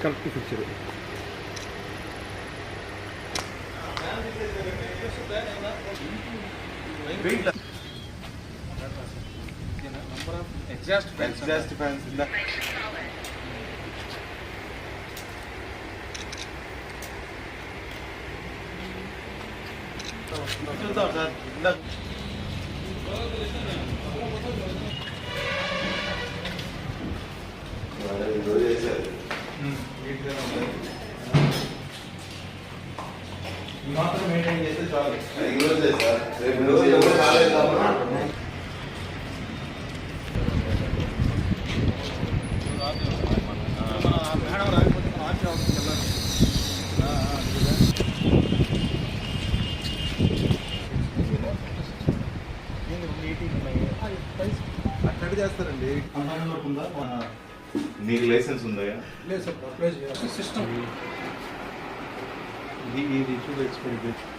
kan het niet goed zitten. Exhaust fans. Exhaust fans. Exhaust fans. Exhaust fans. Exhaust fans. Exhaust fans. Fans. Exhaust fans. Exhaust fans. ఇందా మాత్రం maintain చేస్తే చాలు. Madam రాకపోతే మనం arch ఆఫీస్కి వెళ్ళాలి అక్కడ చేస్తారండి నీకు లైసెన్స్ ఉందా? లేదు సార్ అప్లై చేయాలి. సిస్టమ్. ఇది చూడు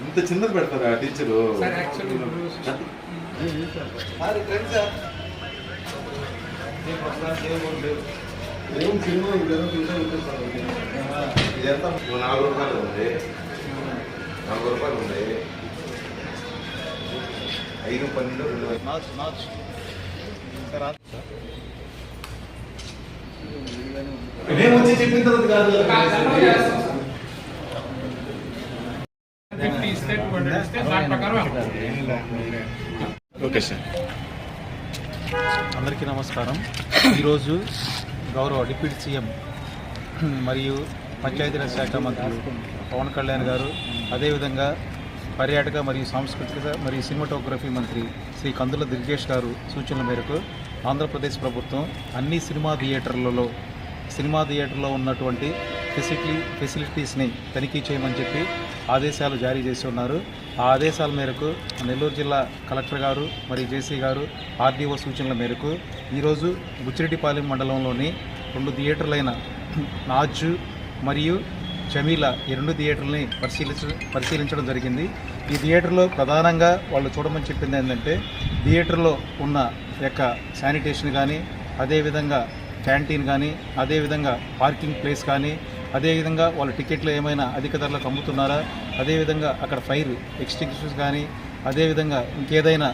ఇంత చిన్నది పెడతారా టీచరు చూసా చూపిస్తారు ఇదంతా నాలుగు రూపాయలు ఉంది. నాలుగు రూపాయలు ఉంది. ఐదు పన్నెండు రెండు నాచ్ సార్ మేము వచ్చి చెప్పిన తర్వాత కాదు ఫిఫ్టీ ఇస్తే టూ హండ్రెడ్ ఇస్తే దాని ప్రకారం ఓకే సార్. అందరికీ నమస్కారం. ఈరోజు గౌరవ డిప్యూటీ సీఎం మరియు పంచాయతీరాజ్ శాఖ మంత్రులు పవన్ కళ్యాణ్ గారు అదేవిధంగా పర్యాటక మరియు సాంస్కృతిక మరియు సినిమాటోగ్రఫీ మంత్రి శ్రీ కందుల దుర్గేష్ గారు సూచనల మేరకు ఆంధ్రప్రదేశ్ ప్రభుత్వం అన్ని సినిమా థియేటర్లలో సినిమా థియేటర్లో ఉన్నటువంటి ఫెసిలిటీ ఫెసిలిటీస్ని తనిఖీ చేయమని చెప్పి ఆదేశాలు జారీ చేసి ఉన్నారు. ఆ ఆదేశాల మేరకు నెల్లూరు జిల్లా కలెక్టర్ గారు మరియు జేసీ గారు ఆర్డీఓ సూచనల మేరకు ఈరోజు బుచ్చిరెడ్డిపాలెం మండలంలోని రెండు థియేటర్లైన నాజు మరియు చమీల ఈ రెండు థియేటర్లని పరిశీలించ పరిశీలించడం జరిగింది. ఈ థియేటర్లో ప్రధానంగా వాళ్ళు చూడమని చెప్పింది ఏంటంటే థియేటర్లో ఉన్న యొక్క శానిటేషన్ కానీ అదేవిధంగా క్యాంటీన్ కానీ అదేవిధంగా పార్కింగ్ ప్లేస్ కానీ అదేవిధంగా వాళ్ళ టికెట్లు ఏమైనా అధిక ధరలకు అమ్ముతున్నారా? అదేవిధంగా అక్కడ ఫైర్ ఎక్స్టింగ్విషర్స్ కానీ అదేవిధంగా ఇంకేదైనా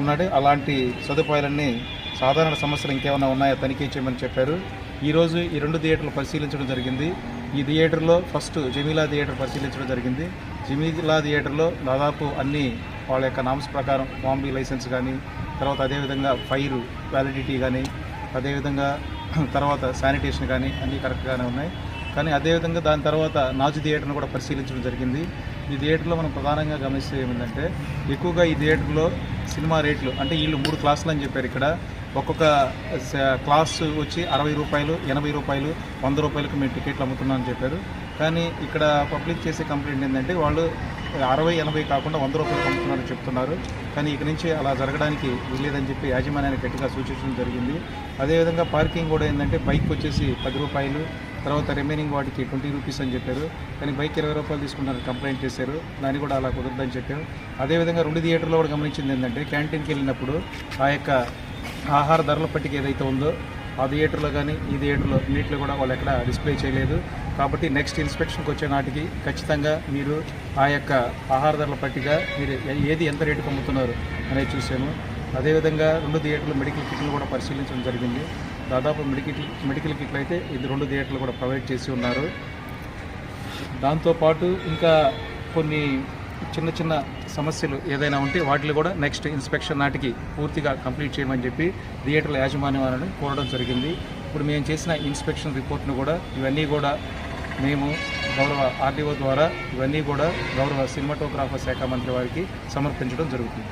ఉన్నాడే అలాంటి సదుపాయాలన్నీ సాధారణ సమస్యలు ఇంకేమైనా ఉన్నాయో? తనిఖీ చేయమని చెప్పారు. ఈరోజు ఈ రెండు థియేటర్లు పరిశీలించడం జరిగింది. ఈ థియేటర్లో ఫస్ట్ జమీలా థియేటర్ పరిశీలించడం జరిగింది. జమీలా థియేటర్లో దాదాపు అన్ని వాళ్ళ యొక్క నామ్స్ ప్రకారం బాంబీ లైసెన్స్ కానీ తర్వాత అదేవిధంగా ఫైర్ వ్యాలిడిటీ కానీ అదేవిధంగా తర్వాత శానిటేషన్ కానీ అన్నీ కరెక్ట్గానే ఉన్నాయి. కానీ అదేవిధంగా దాని తర్వాత నాజు థియేటర్ను కూడా పరిశీలించడం జరిగింది. ఈ థియేటర్లో మనం ప్రధానంగా గమనిస్తే ఏమిటంటే ఎక్కువగా ఈ థియేటర్లో సినిమా రేట్లు అంటే వీళ్ళు మూడు క్లాసులు అని చెప్పారు ఇక్కడ. ఒక్కొక్క క్లాస్ వచ్చి అరవై రూపాయలు ఎనభై రూపాయలు వంద రూపాయలకు మేము టికెట్లు అమ్ముతున్నామని చెప్పారు. కానీ ఇక్కడ పబ్లిక్ చేసే కంప్లైంట్ ఏంటంటే వాళ్ళు అరవై ఎనభై కాకుండా వంద రూపాయలు పంపుతున్నారని చెప్తున్నారు. కానీ ఇక నుంచి అలా జరగడానికి వీల్లేదని చెప్పి యాజమాన్యానికి గట్టిగా సూచించడం జరిగింది. అదేవిధంగా పార్కింగ్ కూడా ఏంటంటే బైక్ వచ్చేసి పది రూపాయలు తర్వాత రిమైనింగ్ వాటికి ట్వంటీ రూపీస్ అని చెప్పారు. కానీ బైక్ ఇరవై రూపాయలు తీసుకుంటారని కంప్లైంట్ చేశారు. దాన్ని కూడా అలా కుదరదని చెప్పారు. అదేవిధంగా రెండు థియేటర్లో కూడా గమనించింది ఏంటంటే క్యాంటీన్కి వెళ్ళినప్పుడు ఆ యొక్క ఆహార ధరల పట్టిక ఏదైతే ఉందో ఆ థియేటర్లో కానీ ఈ థియేటర్లో నీటిలో కూడా వాళ్ళు ఎక్కడ డిస్ప్లే చేయలేదు. కాబట్టి నెక్స్ట్ ఇన్స్పెక్షన్కి వచ్చే నాటికి ఖచ్చితంగా మీరు ఆ యొక్క ఆహార ధరల పట్టిక మీరు ఏది ఎంత రేటుకు అమ్ముతున్నారు అనేది చూసాము అదేవిధంగా రెండు థియేటర్లు మెడికల్ కిట్లు కూడా పరిశీలించడం జరిగింది. దాదాపు మెడికల్ మెడికల్ కిట్లు అయితే ఇది రెండు థియేటర్లు కూడా ప్రొవైడ్ చేసి ఉన్నారు. దాంతోపాటు ఇంకా కొన్ని చిన్న చిన్న సమస్యలు ఏదైనా ఉంటే వాటిని కూడా నెక్స్ట్ ఇన్స్పెక్షన్ నాటికి పూర్తిగా కంప్లీట్ చేయమని చెప్పి థియేటర్ల యాజమాన్యం కోరడం జరిగింది. ఇప్పుడు మేము చేసిన ఇన్స్పెక్షన్ రిపోర్ట్ను కూడా ఇవన్నీ కూడా మేము గౌరవ ఆర్డీఓ ద్వారా ఇవన్నీ కూడా గౌరవ సినిమాటోగ్రాఫర్ శాఖ మంత్రి వారికి సమర్పించడం జరుగుతుంది.